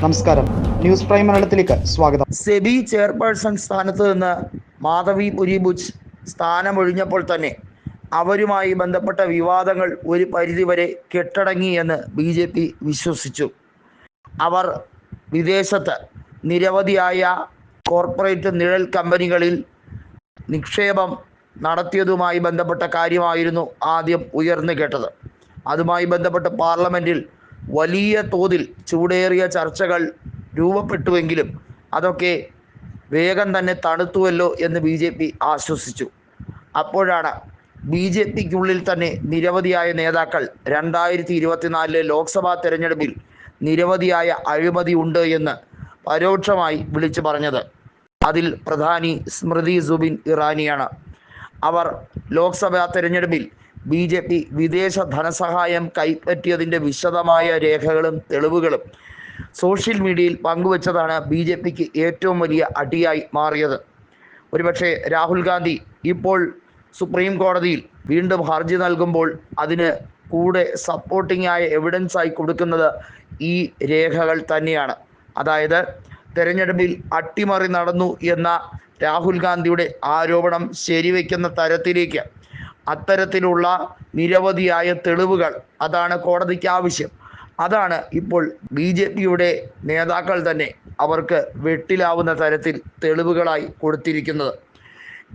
നമസ്കാരം. News prime മലയാളത്തിലേക്ക് സ്വാഗതം. സെബി ചെയർപേഴ്സൺ സ്ഥാനത്ത് നിന്ന് മാധവി പുരിബുജ് സ്ഥാനമൊഴിഞ്ഞപ്പോൾ തന്നെ അവരുമായി ബന്ധപ്പെട്ട വിവാദങ്ങൾ ഒരു പരിധിവരെ കെട്ടടങ്ങി എന്ന് ബി ജെ പി വിശ്വസിച്ചു. അവർ വിദേശത്ത് നിരവധിയായ കോർപ്പറേറ്റ് നിഴൽ കമ്പനികളിൽ നിക്ഷേപം നടത്തിയതുമായി ബന്ധപ്പെട്ട കാര്യമായിരുന്നു ആദ്യം ഉയർന്നു കേട്ടത്. അതുമായി ബന്ധപ്പെട്ട് പാർലമെന്റിൽ വലിയ തോതിൽ ചൂടേറിയ ചർച്ചകൾ രൂപപ്പെട്ടുവെങ്കിലും അതൊക്കെ വേഗം തന്നെ തണുത്തുവല്ലോ എന്ന് ബി ജെ പി ആശ്വസിച്ചു. അപ്പോഴാണ് ബി ജെ പിക്കുള്ളിൽ തന്നെ നിരവധിയായ നേതാക്കൾ രണ്ടായിരത്തി ഇരുപത്തിനാലിലെ ലോക്സഭാ തെരഞ്ഞെടുപ്പിൽ നിരവധിയായ അഴിമതി ഉണ്ട് എന്ന് പരോക്ഷമായി വിളിച്ചു പറഞ്ഞത്. അതിൽ പ്രധാനി സ്മൃതി സുബിൻ ഇറാനിയാണ്. അവർ ലോക്സഭാ തെരഞ്ഞെടുപ്പിൽ ബി ജെ പി വിദേശ ധനസഹായം കൈപ്പറ്റിയതിന്റെ വിശദമായ രേഖകളും തെളിവുകളും സോഷ്യൽ മീഡിയയിൽ പങ്കുവച്ചതാണ് ബി ജെ പിക്ക് ഏറ്റവും വലിയ അടിയായി മാറിയത്. ഒരുപക്ഷെ രാഹുൽ ഗാന്ധി ഇപ്പോൾ സുപ്രീം കോടതിയിൽ വീണ്ടും ഹർജി നൽകുമ്പോൾ അതിന് കൂടെ സപ്പോർട്ടിംഗ് ആയ എവിഡൻസ് ആയി കൊടുക്കുന്നത് ഈ രേഖകൾ തന്നെയാണ്. അതായത് തെരഞ്ഞെടുപ്പിൽ അട്ടിമറി നടന്നു എന്ന രാഹുൽ ഗാന്ധിയുടെ ആരോപണം ശരിവെക്കുന്ന തരത്തിലേക്ക് അത്തരത്തിലുള്ള നിരവധിയായ തെളിവുകൾ അതാണ് കോടതിക്ക് ആവശ്യം. അതാണ് ഇപ്പോൾ ബി ജെ പിയുടെ നേതാക്കൾ തന്നെ അവർക്ക് വെട്ടിലാവുന്ന തരത്തിൽ തെളിവുകളായി കൊടുത്തിരിക്കുന്നത്.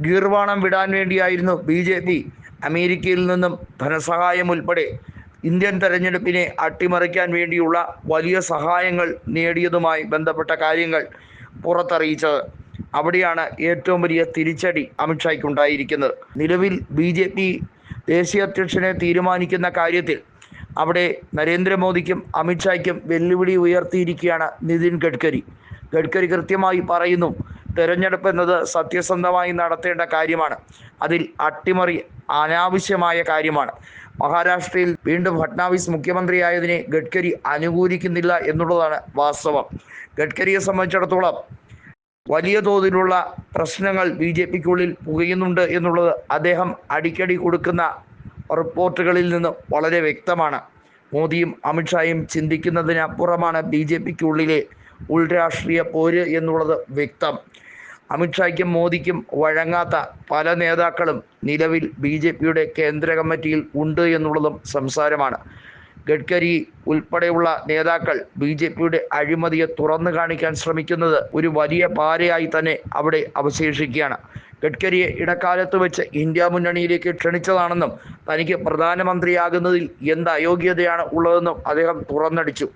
ഗീർവാണം വിടാൻ വേണ്ടിയായിരുന്നു ബി ജെ പി അമേരിക്കയിൽ നിന്നും ധനസഹായം ഉൾപ്പെടെ ഇന്ത്യൻ തെരഞ്ഞെടുപ്പിനെ അട്ടിമറിക്കാൻ വേണ്ടിയുള്ള വലിയ സഹായങ്ങൾ നേടിയതുമായി ബന്ധപ്പെട്ട കാര്യങ്ങൾ പുറത്തറിയിച്ചത്. അവിടെയാണ് ഏറ്റവും വലിയ തിരിച്ചടി അമിത്ഷായ്ക്കുണ്ടായിരിക്കുന്നത് നിലവിൽ ബി ജെ പി ദേശീയ അധ്യക്ഷനെ തീരുമാനിക്കുന്ന കാര്യത്തിൽ അവിടെ നരേന്ദ്രമോദിക്കും അമിത്ഷായ്ക്കും വെല്ലുവിളി ഉയർത്തിയിരിക്കുകയാണ് നിതിൻ ഗഡ്കരി. ഗഡ്കരി കൃത്യമായി പറയുന്നു തെരഞ്ഞെടുപ്പ് എന്നത് സത്യസന്ധമായി നടത്തേണ്ട കാര്യമാണ്. അതിൽ അട്ടിമറി അനാവശ്യമായ കാര്യമാണ്. മഹാരാഷ്ട്രയിൽ വീണ്ടും ഫട്നാവിസ് മുഖ്യമന്ത്രിയായതിനെ ഗഡ്കരി അനുകൂലിക്കുന്നില്ല എന്നുള്ളതാണ് വാസ്തവം. ഗഡ്കരിയെ സംബന്ധിച്ചിടത്തോളം വലിയ തോതിലുള്ള പ്രശ്നങ്ങൾ ബി ജെ പിക്കുള്ളിൽ പുകയുന്നുണ്ട് എന്നുള്ളത് അദ്ദേഹം അടിക്കടി കൊടുക്കുന്ന റിപ്പോർട്ടുകളിൽ നിന്ന് വളരെ വ്യക്തമാണ്. മോദിയും അമിത്ഷായും ചിന്തിക്കുന്നതിനപ്പുറമാണ് ബി ജെ പിക്കുള്ളിലെ ഉൾരാഷ്ട്രീയ പോര് എന്നുള്ളത് വ്യക്തം. അമിത്ഷായ്ക്കും മോദിക്കും വഴങ്ങാത്ത പല നേതാക്കളും നിലവിൽ ബി ജെ പിയുടെ കേന്ദ്ര കമ്മിറ്റിയിൽ ഉണ്ട് എന്നുള്ളതും സംസാരമാണ്. ഗഡ്കരി ഉൾപ്പെടെയുള്ള നേതാക്കൾ ബി ജെ പിയുടെ അഴിമതിയെ തുറന്നു കാണിക്കാൻ ശ്രമിക്കുന്നത് ഒരു വലിയ പാരയായി തന്നെ അവിടെ അവശേഷിക്കുകയാണ്. ഗഡ്കരിയെ ഇടക്കാലത്ത് വെച്ച് ഇന്ത്യ മുന്നണിയിലേക്ക് ക്ഷണിച്ചതാണെന്നും തനിക്ക് പ്രധാനമന്ത്രിയാകുന്നതിൽ എന്ത് അയോഗ്യതയാണ് ഉള്ളതെന്നും അദ്ദേഹം തുറന്നടിച്ചു.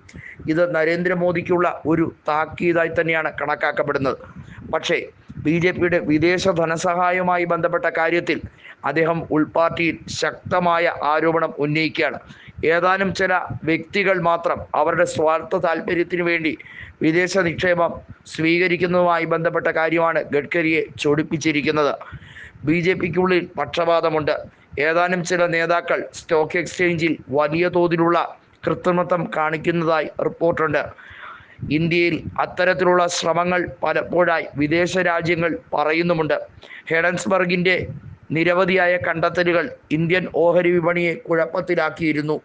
ഇത് നരേന്ദ്രമോദിക്കുള്ള ഒരു താക്കീതായി തന്നെയാണ് കണക്കാക്കപ്പെടുന്നത്. പക്ഷേ ബി ജെ പിയുടെ വിദേശ ധനസഹായവുമായി ബന്ധപ്പെട്ട കാര്യത്തിൽ അദ്ദേഹം ഉൾപാർട്ടിയിൽ ശക്തമായ ആരോപണം ഉന്നയിക്കുകയാണ്. ഏതാനും ചില വ്യക്തികൾ മാത്രം അവരുടെ സ്വാർത്ഥ താല്പര്യത്തിന് വേണ്ടി വിദേശ നിക്ഷേപം സ്വീകരിക്കുന്നതുമായി ബന്ധപ്പെട്ട കാര്യമാണ് ഗഡ്കരിയെ ചൊടിപ്പിച്ചിരിക്കുന്നത്. B J പിക്കുള്ളിൽ പക്ഷപാതമുണ്ട്. ഏതാനും ചില നേതാക്കൾ സ്റ്റോക്ക് എക്സ്ചേഞ്ചിൽ വലിയ തോതിലുള്ള കൃത്രിമത്വം കാണിക്കുന്നതായി റിപ്പോർട്ടുണ്ട്. ഇന്ത്യയിൽ അത്തരത്തിലുള്ള ശ്രമങ്ങൾ പലപ്പോഴായി വിദേശ രാജ്യങ്ങൾ പറയുന്നുമുണ്ട്. ഹെഡൻസ്ബർഗിന്റെ നിരവധിയായ കണ്ടെത്തലുകൾ ഇന്ത്യൻ ഓഹരി വിപണിയെ കുഴപ്പത്തിലാക്കിയിരുന്നു.